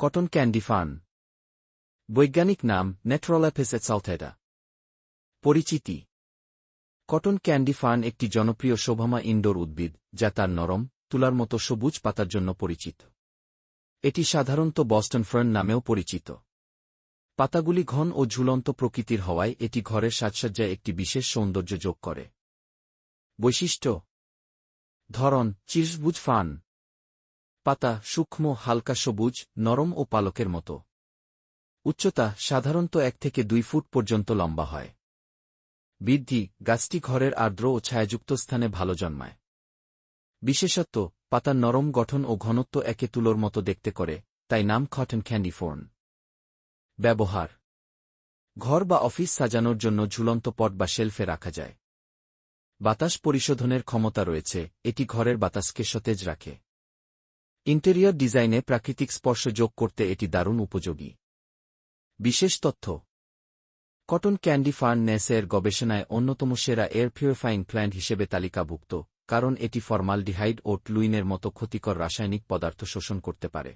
Cotton candy fern বৈজ্ঞানিক নাম নেট্রোল্যাপিস এটসালথেডা পরিচিতি। কটন ক্যান্ডি ফার্ন একটি জনপ্রিয় শোভামা ইনডোর উদ্ভিদ, যা তার নরম, তুলার মতো সবুজ পাতার জন্য পরিচিত। এটি সাধারণত বস্টন ফার্ন নামেও পরিচিত। পাতাগুলি ঘন ও ঝুলন্ত প্রকৃতির হওয়ায় এটি ঘরের সাজসজ্জায় একটি বিশেষ সৌন্দর্য যোগ করে। বৈশিষ্ট্য। ধরন, চিরসবুজ ফান। পাতা সূক্ষ্ম, হালকা সবুজ, নরম ও পালকের মতো। উচ্চতা সাধারণত এক থেকে দুই ফুট পর্যন্ত লম্বা হয়। বৃদ্ধি গাছটি ঘরের আর্দ্র ও ছায়াযুক্ত স্থানে ভালো জন্মায়। বিশেষত্ব পাতার নরম গঠন ও ঘনত্ব একে তুলোর মতো দেখতে করে, তাই নাম খটেন ক্যান্ডি ফোর্ন ব্যবহার। ঘর বা অফিস সাজানোর জন্য ঝুলন্ত পট বা শেলফে রাখা যায়। বাতাস পরিশোধনের ক্ষমতা রয়েছে, এটি ঘরের বাতাসকে সতেজ রাখে। ইন্টেরিয়র ডিজাইনে প্রাকৃতিক স্পর্শ যোগ করতে এটি দারুণ উপযোগী। বিশেষ তথ্য, কটন ক্যান্ডি ফার্ন নেসের গবেষণায় অন্যতম সেরা এয়ার পিউরিফাইং প্ল্যান্ট হিসেবে তালিকাভুক্ত, কারণ এটি ফর্মালডিহাইড ও ট্লুইনের মতো ক্ষতিকর রাসায়নিক পদার্থ শোষণ করতে পারে।